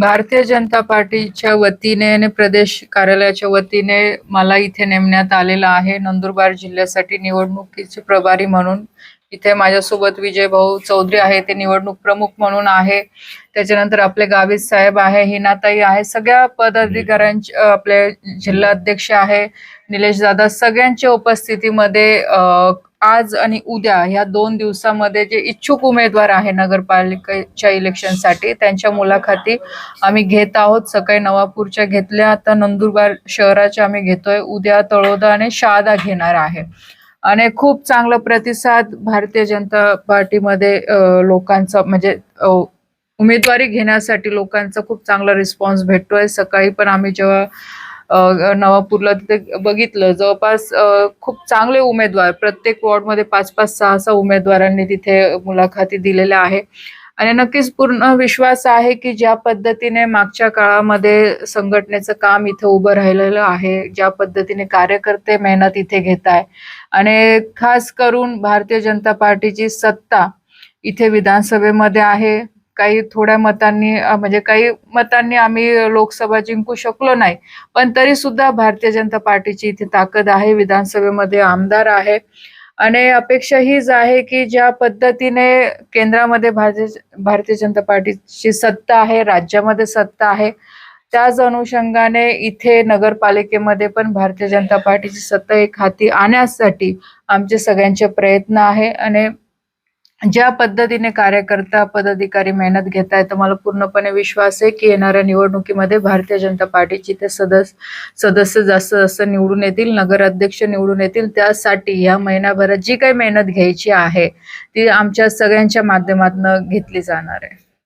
भारतीय जनता पार्टीच्या वतीने आणि प्रदेश कार्यालयाच्या वतीने मला इथे नेमण्यात आलेलं आहे. नंदुरबार जिल्ह्यासाठी निवडणुकीचे प्रभारी म्हणून इथे माझ्यासोबत विजय भाऊ चौधरी आहे. ते निवडणूक प्रमुख म्हणून आहे. त्याच्यानंतर आपले गावित साहेब आहे हिनाताई आहे. सगळ्या पदाधिकाऱ्यांचे आपले जिल्हा अध्यक्ष आहे. निलेश दादा सगळ्यांच्या उपस्थितीमध्ये आज आणि उद्या ह्या दोन दिवसामध्ये जे इच्छुक उमेदवार आहे नगरपालिकेच्या इलेक्शनसाठी त्यांच्या मुलाखती आम्ही घेत आहोत. सकाळी नवापूरच्या घेतल्या आता नंदुरबार शहराच्या आम्ही घेतोय. उद्या तळोदा आणि शहादा घेणार आहे. आणि खूप चांगला प्रतिसाद भारतीय जनता पार्टीमध्ये लोकांचा म्हणजे उमेदवारी घेण्यासाठी लोकांचा खूप चांगला रिस्पॉन्स भेटतोय. सकाळी पण आम्ही जेव्हा नवापूरला तिथे बघितलं. जवळपास खूप चांगले उमेदवार. प्रत्येक वॉर्डमध्ये पाच पाच सहा सहा उमेदवारांनी तिथे मुलाखती दिलेल्या आहे आणि नक्कीच पूर्ण विश्वास आहे की ज्या पद्धतीने मागच्या काळामध्ये संघटनेचं काम इथं उभं राहिलेलं आहे ज्या पद्धतीने कार्यकर्ते मेहनत इथे घेत आहे आणि खास करून भारतीय जनता पार्टीची सत्ता इथे विधानसभेमध्ये आहे. काही थोड्या मतांनी म्हणजे काही मतांनी आम्ही लोकसभा जिंकू शकलो नाही. पण तरी सुद्धा भारतीय जनता पार्टीची इथे ताकद आहे. विधानसभेमध्ये आमदार आहे. आणि अपेक्षा हीच आहे की ज्या पद्धतीने केंद्रामध्ये भारतीय भारतीय जनता पार्टीची सत्ता आहे राज्यामध्ये सत्ता आहे त्याच अनुषंगाने इथे नगरपालिकेमध्ये पण भारतीय जनता पार्टीची सत्ता एक हाती आणण्यासाठी आमचे सगळ्यांचे प्रयत्न आहे. आणि ज्या पद्धतीने कार्यकर्ता पदाधिकारी मेहनत घेत आहेत मला पूर्णपणे विश्वास आहे की येणाऱ्या निवडणुकीमध्ये भारतीय जनता पार्टीची ते सदस्य सदस्य जास्त जास्त निवडून येतील नगराध्यक्ष निवडून येतील त्यासाठी या महिनाभरात जी काही मेहनत घ्यायची आहे ती आमच्या सगळ्यांच्या माध्यमातून घेतली जाणार आहे.